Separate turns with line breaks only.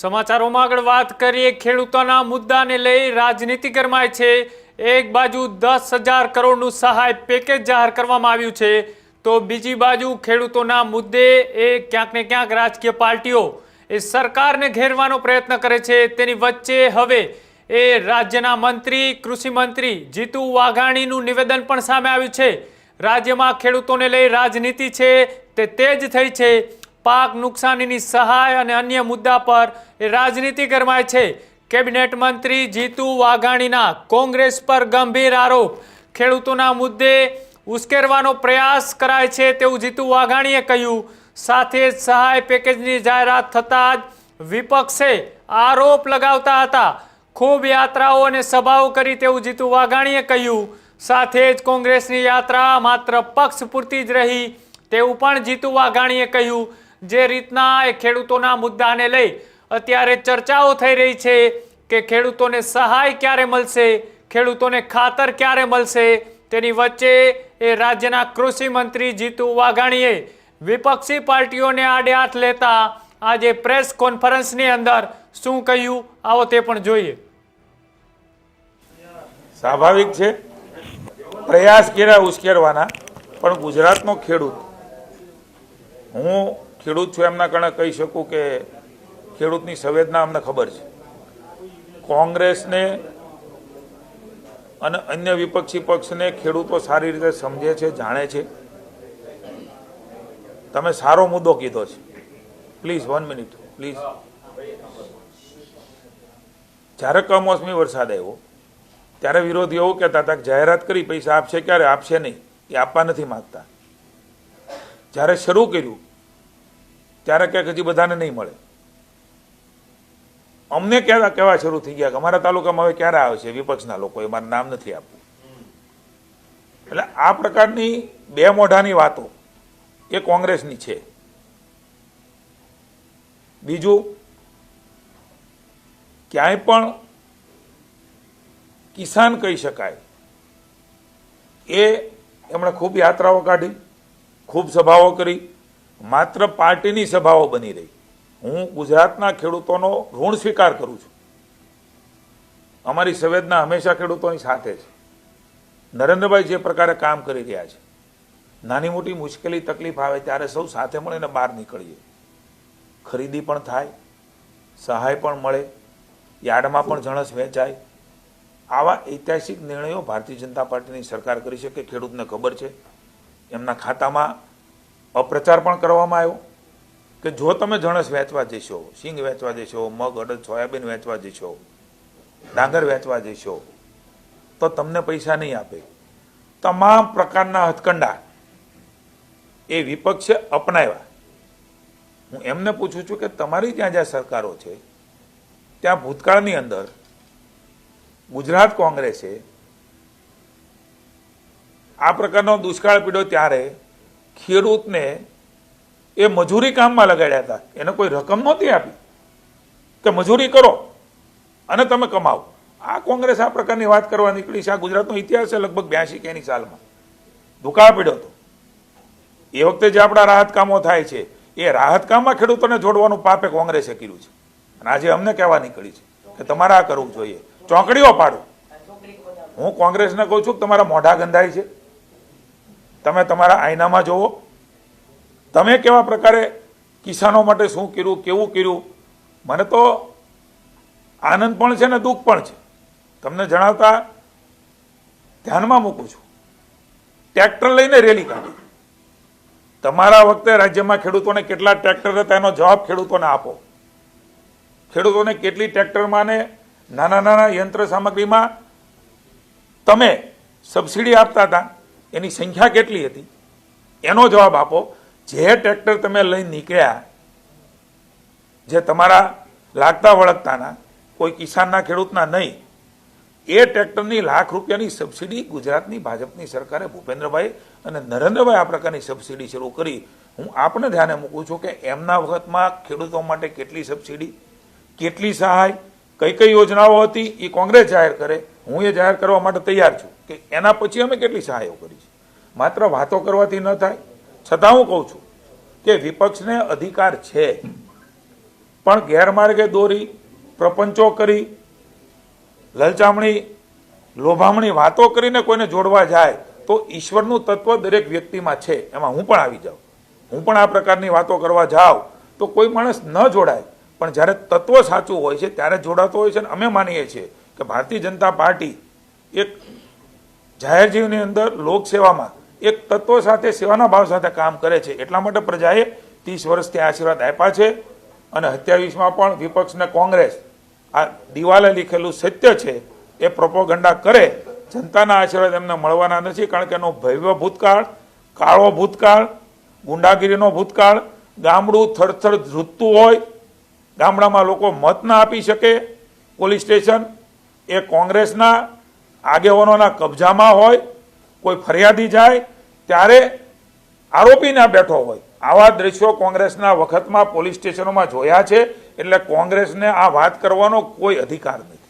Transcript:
સમાચારોમાં આગળ વાત કરીએ. ખેડૂતોના મુદ્દાને લઈ રાજનીતિ ગરમાય છે. એક બાજુ દસ હજાર કરોડનું સહાય પેકેજ જાહેર કરવામાં આવ્યું છે. તો બીજી બાજુ ખેડૂતોના મુદ્દે એ ક્યાંક ને ક્યાંક રાજકીય પાર્ટીઓ એ સરકારને ઘેરવાનો પ્રયત્ન કરે છે. તેની વચ્ચે હવે એ રાજ્યના મંત્રી, કૃષિ મંત્રી જીતુ વાઘાણીનું નિવેદન પણ સામે આવ્યું છે. રાજ્યમાં ખેડૂતોને લઈ રાજનીતિ છે. તે તેજ થઈ છે. પાક નુકસાનીની સહાય અને અન્ય મુદ્દા પર રાજનીતિ ગરમાય છે. કેબિનેટ મંત્રી જીતુ વાઘાણીના કોંગ્રેસ પર ગંભીર આરોપ. ખેડૂતોના મુદ્દે ઉશ્કેરવાનો પ્રયાસ કરાય છે તેવું જીતુ વાઘાણીએ કહ્યું. સાથે જ સહાય પેકેજની જાહેરાત થતાં જ વિપક્ષે આરોપ લગાવતા હતા. ખૂબ યાત્રાઓ અને સભાઓ કરી તેવું જીતુ વાઘાણીએ કહ્યું. સાથે જ કોંગ્રેસની યાત્રા માત્ર પક્ષ પૂરતી જ રહી તેવું પણ જીતુ વાઘાણીએ કહ્યું. જે રીતના એ ખેડૂતોના મુદ્દાને લઈ અત્યારે ચર્ચાઓ થઈ રહી છે કે ખેડૂતોને સહાય ક્યારે મળશે, ખેડૂતોને ખાતર ક્યારે મળશે? તેની વચ્ચે એ રાજ્યના કૃષિ મંત્રી જીતુ વાઘાણીએ વિપક્ષી પાર્ટીઓને આડે હાથ લેતા આજે પ્રેસ કોન્ફરન્સની અંદર શું કહ્યું? આવો તે પણ જોઈએ.
સ્વાભાવિક છે. પ્રયાસ કર્યા ઉશ્કેરવાના, પણ ગુજરાતનો ખેડૂત, હું ખેડૂત છું એમના કારણે કહી શકું કે ખેડૂતની સંવેદના અમને ખબર છે. કોંગ્રેસને અને અન્ય વિપક્ષી પક્ષને ખેડૂતો સારી રીતે સમજે છે, જાણે છે. તમે સારો મુદ્દો કીધો છે. Please, one minute, please. જ્યારે કમોસમી વરસાદ આવ્યો, ત્યારે વિરોધી એવું કહેતા હતા કે જાહેરાત કરી, પૈસા આપશે ક્યારે? આપશે નહીં. એ આપવા નથી માંગતા. જ્યારે શરૂ કર્યું ત્યારે ક્યાંક હજી બધાને નહીં મળે. અમને કહેવા કહેવા શરૂ થઈ ગયા કે અમારા તાલુકામાં હવે ક્યારે આવશે વિપક્ષના લોકો એ નામ નથી આપવું. એટલે આ પ્રકારની બે મોઢાની વાતો એ કોંગ્રેસની છે. બીજું, ક્યાંય પણ કિસાન કહી શકાય. એ એમણે ખૂબ યાત્રાઓ કાઢી, ખૂબ સભાઓ કરી માત્ર પાર્ટીની સભાઓ બની રહી. હું ગુજરાતના ખેડૂતોનો ઋણ સ્વીકાર કરું છું. અમારી સંવેદના હંમેશા ખેડૂતોની સાથે છે. નરેન્દ્રભાઈ જે પ્રકારે કામ કરી રહ્યા છે, નાની મોટી મુશ્કેલી, તકલીફ આવે ત્યારે સૌ સાથે મળીને બહાર નીકળીએ. ખરીદી પણ થાય, સહાય પણ મળે, યાર્ડમાં પણ જણસ વેચાય. આવા ઐતિહાસિક નિર્ણયો ભારતીય જનતા પાર્ટીની સરકાર કરી છે કે ખેડૂતને ખબર છે. એમના ખાતામાં અપ્રચાર પણ કરવામાં આવ્યો કે જો તમે જણસ વેચવા જશો સિંગ વેચવા જશો, મગ, અડદ, સોયાબીન વેચવા જશો, ડાંગર વેચવા જશો, તો તમને પૈસા નહીં આપે. તમામ પ્રકારના હથકંડા એ વિપક્ષે અપનાવ્યા. હું એમને પૂછું છું કે તમારી જ્યાં જ્યાં સરકારો છે, ત્યાં ભૂતકાળની અંદર ગુજરાત કોંગ્રેસે આ પ્રકારનો દુષ્કાળ પીડ્યો ત્યારે ખેડૂતને એ મજૂરી કામમાં લગાડ્યા હતા. એને કોઈ રકમ નહોતી આપી. કે મજૂરી કરો અને તમે કમાવો. આ કોંગ્રેસ આ પ્રકારની વાત કરવા નીકળી છે. આ ગુજરાતનો ઇતિહાસ છે લગભગ બ્યાસી કેની સાલમાં. દુકાળ પડ્યો હતો. એ વખતે જે આપણા રાહત કામો થાય છે, એ રાહત કામમાં ખેડૂતોને જોડવાનું પાપે કોંગ્રેસે કર્યું છે. અને આજે અમને કહેવા નીકળી છે કે તમારે આ કરવું જોઈએ. ચોકડીઓ પાડો. હું કોંગ્રેસને કહું છું કે તમારા મોઢા ગંધાય છે. તમે તમારા આઈનામાં જોવો તમે કેવા પ્રકારે કિસાનો માટે શું કર્યું, કેવું કર્યું? મને તો આનંદ પણ છે ને દુઃખ પણ છે. તમને જણાવતા ધ્યાનમાં મૂકું છું. ટ્રેક્ટર લઈને રેલી કાઢી. તમારા વખતે રાજ્યમાં ખેડૂતોને કેટલા ટ્રેક્ટર હતા એનો જવાબ ખેડૂતોને આપો. ખેડૂતોને કેટલી ટ્રેક્ટરમાં ને નાના નાના યંત્ર સામગ્રીમાં તમે સબસિડી આપતા હતા? એની સંખ્યા કેટલી હતી? એનો જવાબ આપો. જે ટ્રેક્ટર તમે લઈ નીકળ્યા, જે તમારા લાગતા વળગતાના, કોઈ કિસાનના ખેડૂતના નહીં, એ ટ્રેક્ટરની લાખ રૂપિયાની સબસિડી ગુજરાતની ભાજપની સરકારે ભૂપેન્દ્રભાઈ અને નરેન્દ્રભાઈ આ પ્રકારની સબસિડી શરૂ કરી. હું આપને ધ્યાને મૂકું છું કે એમના વખતમાં ખેડૂતો માટે કેટલી સબસિડી, કેટલી સહાય કઈ કઈ યોજનાઓ હતી એ કોંગ્રેસ જાહેર કરે. હું એ જાહેર કરવા માટે તૈયાર છું કે એના પછી અમે કેટલી સહાયો કરી છે. માત્ર વાતો કરવાથી ન થાય, છતાં હું કહું છું કે વિપક્ષને અધિકાર છે. પણ ગેરમાર્ગે દોરી, પ્રપંચો કરી, લલચામણી, લોભામણી વાતો કરીને કોઈને જોડવા જાય, તો ઈશ્વરનું તત્વ દરેક વ્યક્તિમાં છે. એમાં હું પણ આવી જાઉં. હું પણ આ પ્રકારની વાતો કરવા જાઉં તો કોઈ માણસ ન જોડાય. પણ જ્યારે તત્વ સાચું હોય છે, ત્યારે જોડાતો હોય છે અને અમે માનીએ છીએ કે ભારતીય જનતા પાર્ટી એક જાહેર જીવની અંદર લોકસેવામાં એક તત્વ સાથે, સેવાના ભાવ સાથે કામ કરે છે. એટલા માટે પ્રજાએ ત્રીસ વર્ષથી આશીર્વાદ આપ્યા છે અને સત્યાવીસમાં પણ વિપક્ષ ને કોંગ્રેસ આ દિવાલે લીખેલું સત્ય છે એ પ્રોપોગંડા કરે. જનતાના આશીર્વાદ એમને મળવાના નથી કારણ કે એનો ભવ્ય ભૂતકાળ, કાળો ભૂતકાળ, ગુંડાગીરીનો ભૂતકાળ, ગામડું થરથર ધ્રુજતું હોય, ગામડામાં લોકો મત ના આપી શકે, પોલીસ સ્ટેશન એ કોંગ્રેસના આગેવાનોના કબજામાં હોય, કોઈ ફરિયાદી જાય, ત્યારે આરોપી ના બેઠો હોય. આવા દ્રશ્યો કોંગ્રેસના વખતમાં પોલીસ સ્ટેશનોમાં જોયા છે, એટલે કોંગ્રેસને આ વાત કરવાનો કોઈ અધિકાર નથી.